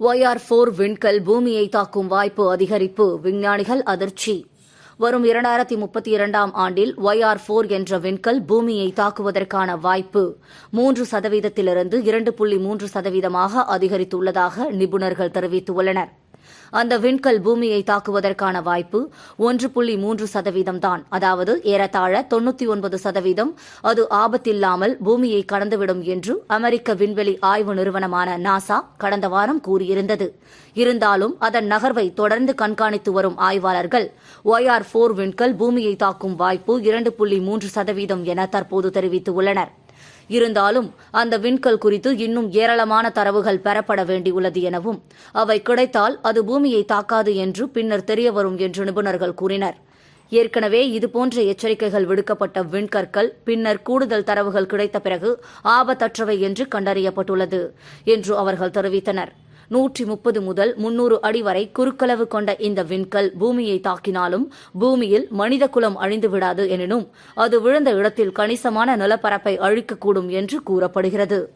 YR போர் விண்கல் பூமியை தாக்கும் வாய்ப்பு அதிகரிப்பு விஞ்ஞானிகள் அதிர்ச்சி. வரும் இரண்டாயிரத்தி முப்பத்தி இரண்டாம் ஆண்டில் ஒய்ஆர் போர் என்ற விண்கல் பூமியை தாக்குவதற்கான வாய்ப்பு மூன்று சதவீதத்திலிருந்து இரண்டு புள்ளி மூன்று சதவீதமாக அதிகரித்துள்ளதாக நிபுணர்கள் தெரிவித்துள்ளனா் அந்த விண்கல் பூமியை தாக்குவதற்கான வாய்ப்பு ஒன்று புள்ளி மூன்று சதவீதம் தான். அதாவது ஏறத்தாழ தொண்ணூத்தி ஒன்பது சதவீதம். அது ஆபத்தில்லாமல் பூமியை கடந்துவிடும் என்று அமெரிக்க விண்வெளி ஆய்வு நிறுவனமான நாசா கடந்த வாரம் கூறியிருந்தது. இருந்தாலும் அதன் நகர்வை தொடர்ந்து கண்காணித்து வரும் ஆய்வாளர்கள் ஒய் ஆர் போர் விண்கல் பூமியை தாக்கும் வாய்ப்பு இரண்டு புள்ளி மூன்று சதவீதம் என தற்போது தெரிவித்துள்ளனா் இருந்தாலும் அந்த விண்கல் குறித்து இன்னும் ஏராளமான தரவுகள் பெறப்பட வேண்டியுள்ளது எனவும் அவை கிடைத்தால் அது பூமியை தாக்காது என்று பின்னர் தெரியவரும் என்று நிபுணர்கள் கூறினர். ஏற்கனவே இதுபோன்ற எச்சரிக்கைகள் விடுக்கப்பட்ட விண்கற்கள் பின்னர் கூடுதல் தரவுகள் கிடைத்த பிறகு ஆபத்தற்றவை என்று கண்டறியப்பட்டுள்ளது என்று அவர்கள் தெரிவித்தனர். நூற்றி முப்பது முதல் முன்னூறு அடி வரை குறுக்களவு கொண்ட இந்த விண்கல் பூமியை தாக்கினாலும் பூமியில் மனித குலம் அழிந்து விடாது எனினும் அது விழுந்த இடத்தில் கணிசமான நிலப்பரப்பை அழிக்கக்கூடும் என்று கூறப்படுகிறது.